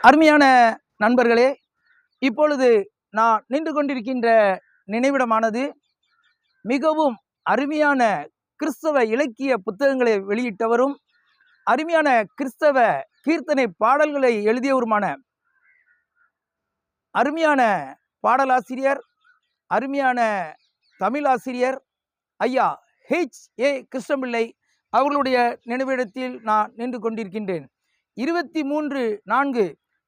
அருமையான நண்பர்களே இப்பொழுது நான் நின்று கொண்டிருக்கின்ற நினைவிடமானது மிகவும் அருமையான கிறிஸ்தவ இலக்கிய புத்தகங்களை வெளியிட்டவரும் அருமையான கிறிஸ்தவ கீர்த்தனை பாடல்களை எழுதியவருமான அருமையான பாடலாசிரியர் அருமையான தமிழாசிரியர் ஐயா ஹெச் ஏ கிருஷ்ணபிள்ளை அவர்களுடைய நினைவிடத்தில் நான் நின்று கொண்டிருக்கின்றேன். இருபத்தி மூன்று நான்கு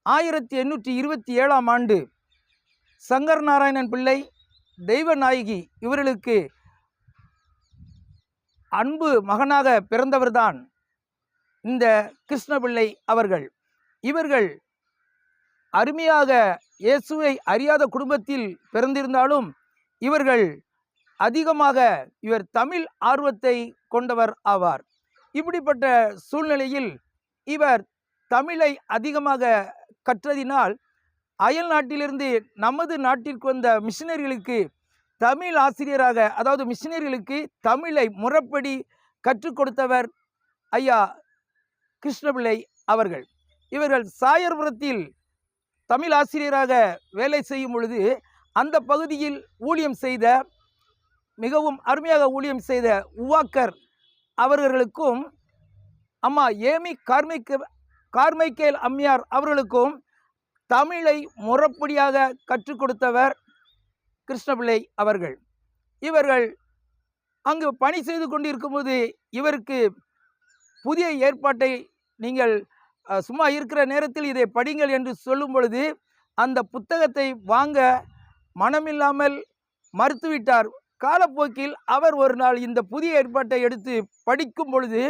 ஆயிரத்தி எண்ணூற்றி இருபத்தி ஏழாம் ஆண்டு சங்கர் நாராயணன் பிள்ளை தெய்வநாயகி இவர்களுக்கு அன்பு மகனாக பிறந்தவர்தான் இந்த கிருஷ்ணபிள்ளை அவர்கள். இவர்கள் அருமையாக இயேசுவை அறியாத குடும்பத்தில் பிறந்திருந்தாலும் இவர்கள் அதிகமாக இவர் தமிழ் ஆர்வத்தை கொண்டவர் ஆவார். இப்படிப்பட்ட சூழ்நிலையில் இவர் தமிழை அதிகமாக கற்றதினால் அயல் நாட்டிலிருந்து நமது நாட்டிற்கு வந்த மிஷினரிகளுக்கு தமிழ் ஆசிரியராக அதாவது மிஷினரிகளுக்கு தமிழை முறைப்படி கற்றுக் கொடுத்தவர் ஐயா கிருஷ்ணபிள்ளை அவர்கள். இவர்கள் சாயர்புரத்தில் தமிழ் ஆசிரியராக வேலை செய்யும் பொழுது அந்த பகுதியில் ஊழியம் செய்த மிகவும் அருமையாக ஊழியம் செய்த உவாக்கர் அவர்களுக்கும் அம்மா ஏமி கார்மைக்க கார்மைக்கேல் அம்மையார் அவர்களுக்கும் தமிழை முறப்படியாக கற்றுக் கொடுத்தவர் கிருஷ்ணபிள்ளை அவர்கள். இவர்கள் அங்கு பணி செய்து கொண்டிருக்கும்போது இவருக்கு புதிய ஏற்பாட்டை நீங்கள் சும்மா இருக்கிற நேரத்தில் இதை படிங்கள் என்று சொல்லும் பொழுது அந்த புத்தகத்தை வாங்க மனமில்லாமல் மறுத்துவிட்டார். காலப்போக்கில் அவர் ஒரு நாள் இந்த புதிய ஏற்பாட்டை எடுத்து படிக்கும் பொழுது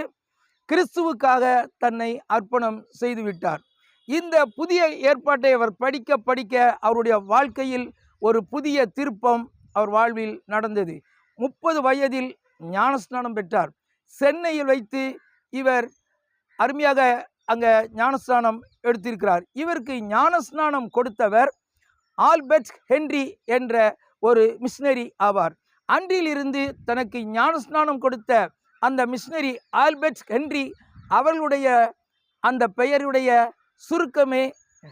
கிறிஸ்துவுக்காக தன்னை அர்ப்பணம் செய்துவிட்டார். இந்த புதிய ஏற்பாட்டை அவர் படிக்க படிக்க அவருடைய வாழ்க்கையில் ஒரு புதிய திருப்பம் அவர் வாழ்வில் நடந்தது. முப்பது வயதில் ஞானஸ்நானம் பெற்றார். சென்னையில் வைத்து இவர் அருமையாக அங்கே ஞானஸ்நானம் எடுத்திருக்கிறார். இவருக்கு ஞானஸ்நானம் கொடுத்தவர் ஆல்பர்ட் ஹென்றி என்ற ஒரு மிஷினரி ஆவார். அன்றிலிருந்து தனக்கு ஞானஸ்நானம் கொடுத்த அந்த மிஷினரி ஆல்பர்ட் ஹென்றி அவர்களுடைய அந்த பெயருடைய சுருக்கமே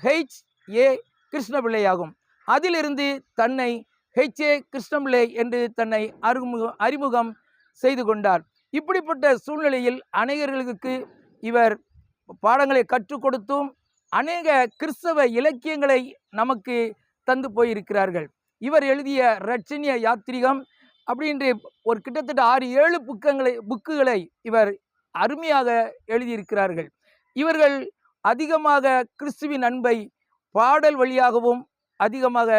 ஹெச் ஏ கிருஷ்ணபிள்ளை ஆகும் அதிலிருந்து தன்னை ஹெச் ஏ கிருஷ்ணபிள்ளை என்று தன்னை அறிமுக அறிமுகம் செய்து கொண்டார். இப்படிப்பட்ட சூழ்நிலையில் அநேகர்களுக்கு இவர் பாடங்களை கற்றுக் கொடுத்தும் அநேக கிறிஸ்தவ இலக்கியங்களை நமக்கு தந்து போயிருக்கிறார்கள். இவர் எழுதிய ரட்சணிய யாத்திரிகம் அப்படின்ற ஒரு கிட்டத்தட்ட ஆறு ஏழு புக்கங்களை புக்குகளை இவர் அருமையாக எழுதியிருக்கிறார்கள். இவர்கள் அதிகமாக கிறிஸ்துவின் அன்பை பாடல் வழியாகவும் அதிகமாக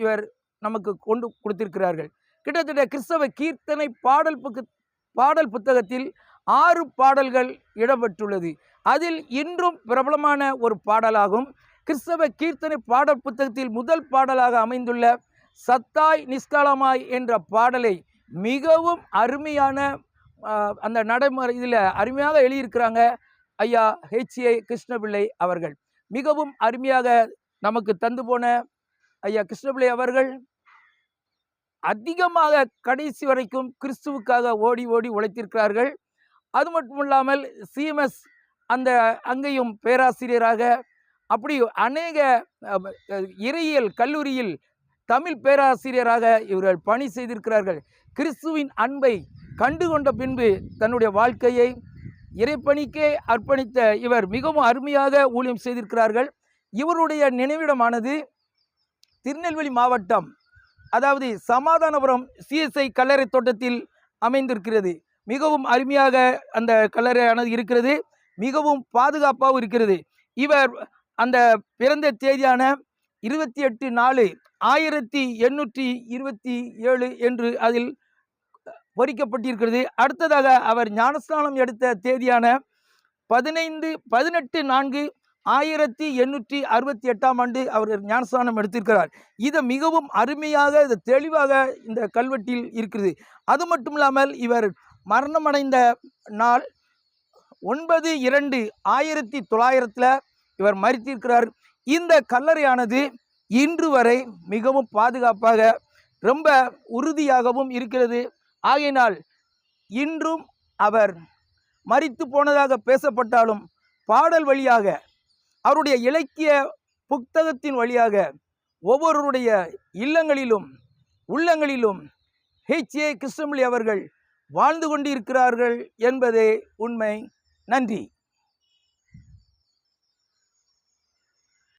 இவர் நமக்கு கொண்டு கொடுத்திருக்கிறார்கள். கிட்டத்தட்ட கிறிஸ்தவ கீர்த்தனை பாடல் புக்கு பாடல் புத்தகத்தில் ஆறு பாடல்கள் இடம்பெற்றுள்ளது. அதில் இன்றும் பிரபலமான ஒரு பாடலாகும். கிறிஸ்தவ கீர்த்தனை பாடல் புத்தகத்தில் முதல் பாடலாக அமைந்துள்ள சத்தாய் நிஷ்காலமாய் என்ற பாடலை மிகவும் அருமையான அந்த நடைமுறை இதில் அருமையாக எழுதியிருக்கிறாங்க ஐயா ஹெச்ஏ கிருஷ்ணபிள்ளை அவர்கள். மிகவும் அருமையாக நமக்கு தந்து போன ஐயா கிருஷ்ணபிள்ளை அவர்கள் அதிகமாக கடைசி வரைக்கும் கிறிஸ்துவுக்காக ஓடி ஓடி உழைத்திருக்கிறார்கள். அது மட்டும் இல்லாமல் சிஎம்எஸ் அந்த அங்கேயும் பேராசிரியராக அப்படி அநேக இறையியல் கல்லூரியில் தமிழ் பேராசிரியராக இவர்கள் பணி செய்திருக்கிறார்கள். கிறிஸ்துவின் அன்பை கண்டுகொண்ட பின்பு தன்னுடைய வாழ்க்கையை இறைப்பணிக்கே அர்ப்பணித்த இவர் மிகவும் அருமையாக ஊழியம் செய்திருக்கிறார்கள். இவருடைய நினைவிடமானது திருநெல்வேலி மாவட்டம் அதாவது சமாதானபுரம் சிஎஸ்ஐ கல்லறை தோட்டத்தில் அமைந்திருக்கிறது. மிகவும் அருமையாக அந்த கல்லறையானது இருக்கிறது. மிகவும் பாதுகாப்பாகவும் இருக்கிறது. இவர் அந்த பிறந்த தேதியான இருபத்தி எட்டு நாலு ஆயிரத்தி எண்ணூற்றி இருபத்தி ஏழு என்று அதில் பொறிக்கப்பட்டிருக்கிறது. அடுத்ததாக அவர் ஞானஸ்நானம் எடுத்த தேதியான பதினைந்து பதினெட்டு நான்கு ஆயிரத்தி எண்ணூற்றி அறுபத்தி எட்டாம் ஆண்டு அவர் ஞானஸ்தானம் எடுத்திருக்கிறார். இதை மிகவும் அருமையாக இது தெளிவாக இந்த கல்வெட்டில் இருக்கிறது. அது மட்டும் இல்லாமல் இவர் மரணமடைந்த நாள் ஒன்பது இரண்டு ஆயிரத்தி தொள்ளாயிரத்தில் இவர் மறித்திருக்கிறார். இந்த கல்லறையானது இன்று வரை மிகவும் பாதுகாப்பாக ரொம்ப உறுதியாகவும் இருக்கிறது. ஆகையினால் இன்றும் அவர் மறித்து போனதாக பேசப்பட்டாலும் பாடல் வழியாக அவருடைய இலக்கிய புத்தகத்தின் வழியாக ஒவ்வொருடைய இல்லங்களிலும் உள்ளங்களிலும் ஹெச் ஏ கிருஷ்ணமொழி அவர்கள் வாழ்ந்து கொண்டிருக்கிறார்கள் என்பதே உண்மை. நன்றி.